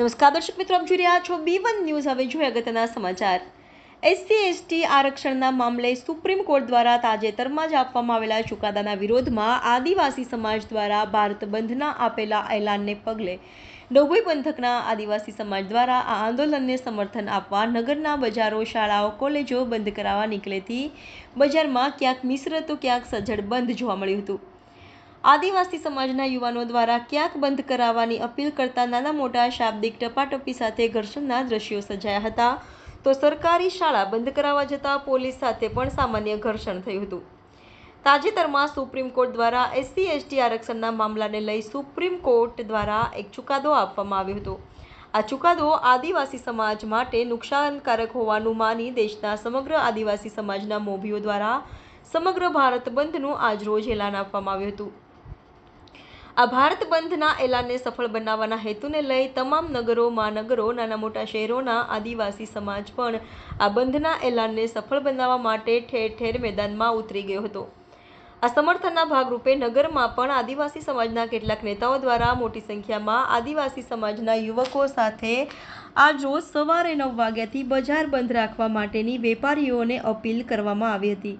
નમસ્કાર, દર્શક મિત્રો, આપ જોઈ રહ્યા છો બી વન ન્યૂઝ હવે જોઈએ અગત્યના સમાચાર. એસસી, એસટી આરક્ષણના મામલે સુપ્રીમ કોર્ટ દ્વારા તાજેતરમાં જ આપવામાં આવેલા ચુકાદાના વિરોધમાં આદિવાસી સમાજ દ્વારા ભારત બંધના આપેલા એલાનને પગલે ડભોઈ પંથકના આદિવાસી સમાજ દ્વારા આ આંદોલનને સમર્થન આપવા નગરના બજારો, શાળાઓ, કોલેજો બંધ કરાવવા નીકળેથી બજારમાં ક્યાંક મિશ્ર તો ક્યાંક સજ્જડ બંધ જોવા મળ્યું હતું. આદિવાસી સમાજના યુવાનો દ્વારા ક્યાંક બંધ કરાવવાની અપીલ કરતા નાના મોટા શાબ્દિક ટપાટપી સાથે ઘર્ષણના દ્રશ્યો સર્જાયા હતા. તો સરકારી શાળા બંધ કરાવવા જતાં પોલીસ સાથે પણ સામાન્ય ઘર્ષણ થયું હતું. તાજેતરમાં સુપ્રીમ કોર્ટ દ્વારા એસસી, એસટી આરક્ષણના મામલાને લઈ સુપ્રીમ કોર્ટ દ્વારા એક ચુકાદો આપવામાં આવ્યો હતો. આ ચુકાદો આદિવાસી સમાજ માટે નુકસાનકારક હોવાનું માની દેશના સમગ્ર આદિવાસી સમાજના મોભીઓ દ્વારા સમગ્ર ભારત બંધનું આજરોજ એલાન આપવામાં આવ્યું હતું. આ ભારત બંધના એલાનને સફળ બનાવવાના હેતુને લઈ તમામ નગરો, મહાનગરો, નાના મોટા શહેરોના આદિવાસી સમાજ પણ આ બંધના એલાનને સફળ બનાવવા માટે ઠેર ઠેર મેદાનમાં ઉતરી ગયો હતો. આ સમર્થનના ભાગરૂપે નગરમાં પણ આદિવાસી સમાજના કેટલાક નેતાઓ દ્વારા મોટી સંખ્યામાં આદિવાસી સમાજના યુવકો સાથે આ રોજ સવારે નવ વાગ્યાથી બજાર બંધ રાખવા માટેની વેપારીઓને અપીલ કરવામાં આવી હતી.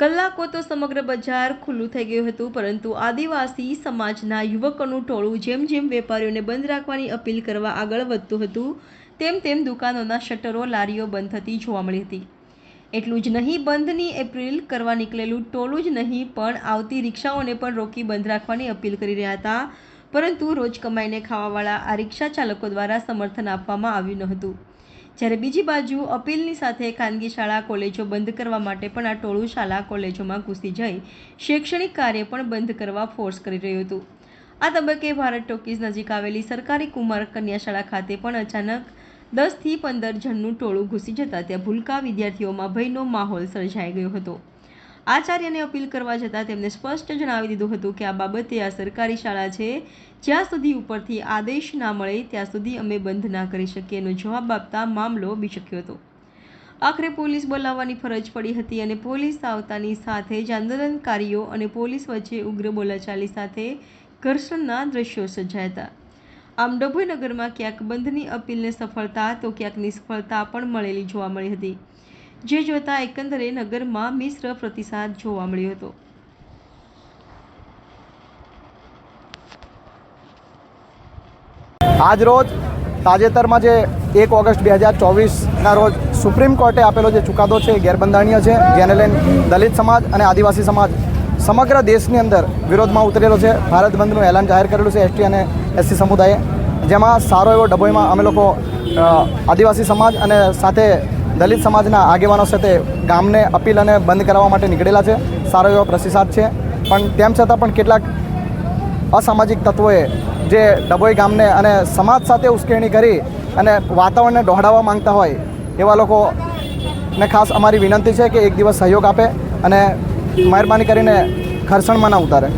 કલાકો તો સમગ્ર બજાર ખુલ્લું થઈ ગયું હતું, પરંતુ આદિવાસી સમાજના યુવકોનું ટોળું જેમ જેમ વેપારીઓને બંધ રાખવાની અપીલ કરવા આગળ વધતું હતું, તેમ તેમ દુકાનોના શટરો, લારીઓ બંધ થતી જોવા મળી હતી. એટલું જ નહીં, બંધની એપ્રિલ કરવા નીકળેલું ટોળું જ નહીં, પણ આવતી રિક્ષાઓને પણ રોકી બંધ રાખવાની અપીલ કરી રહ્યા હતા, પરંતુ રોજ કમાઈને ખાવાવાળા આ રિક્ષા ચાલકો દ્વારા સમર્થન આપવામાં આવ્યું ન હતું. જ્યારે બીજી બાજુ અપીલની સાથે ખાનગી શાળા, કોલેજો બંધ કરવા માટે પણ આ ટોળું શાળા કોલેજોમાં ઘૂસી જઈ શૈક્ષણિક કાર્ય પણ બંધ કરવા ફોર્સ કરી રહ્યું હતું. આ તબક્કે ભારત ટોકીઝ નજીક આવેલી સરકારી કુમાર કન્યા શાળા ખાતે પણ અચાનક દસથી પંદર જણનું ટોળું ઘૂસી જતાં ત્યાં ભૂલકા વિદ્યાર્થીઓમાં ભયનો માહોલ સર્જાઈ ગયો હતો. આચાર્યને અપીલ કરવા જતાં તેમને સ્પષ્ટ જણાવી દીધું હતું કે આ બાબતે આ સરકારી શાળા છે, જ્યાં સુધી ઉપરથી આદેશ ના મળે ત્યાં સુધી અમે બંધ ના કરી શકીએ એનો જવાબ આપતા મામલો બિચક્યો હતો. આખરે પોલીસ બોલાવવાની ફરજ પડી હતી અને પોલીસ આવતાની સાથે જ આંદોલનકારીઓ અને પોલીસ વચ્ચે ઉગ્ર બોલાચાલી સાથે ઘર્ષણના દ્રશ્યો સર્જાયા હતા. આમ ડભોઈ નગરમાં ક્યાંક બંધની અપીલને સફળતા તો ક્યાંક નિષ્ફળતા પણ મળેલી જોવા મળી હતી. જે જોતા એકંદરે નગરમાં મિશ્ર પ્રતિસાદ જોવા મળ્યો હતો. આજ રોજ તાજેતરમાં જે એક ઓગસ્ટ બે હજાર ચોવીસના રોજ સુપ્રીમ કોર્ટે આપેલો જે ચુકાદો છે એ ગેરબંધારણીય છે, જેને લઈને દલિત સમાજ અને આદિવાસી સમાજ સમગ્ર દેશની અંદર વિરોધમાં ઉતરેલો છે. ભારત બંધનું એલાન જાહેર કરેલું છે એસટી અને એસસી સમુદાયે. જેમાં સારો એવો ડભોઈમાં અમે લોકો આદિવાસી સમાજ અને સાથે દલિત સમાજના આગેવાનો સાથે ગામને અપીલ અને બંધ કરાવવા માટે નીકળેલા છે. સારો એવો પ્રતિસાદ છે. પણ તેમ છતાં પણ કેટલાક અસામાજિક તત્વોએ જે ડભોઈ ગામને અને સમાજ સાથે ઉશ્કેરણી કરી અને વાતાવરણને દોહડાવવા માંગતા હોય એવા લોકોને ખાસ અમારી વિનંતી છે કે એક દિવસ સહયોગ આપે અને મહેરબાની કરીને ઘર્ષણમાં ના ઉતારે.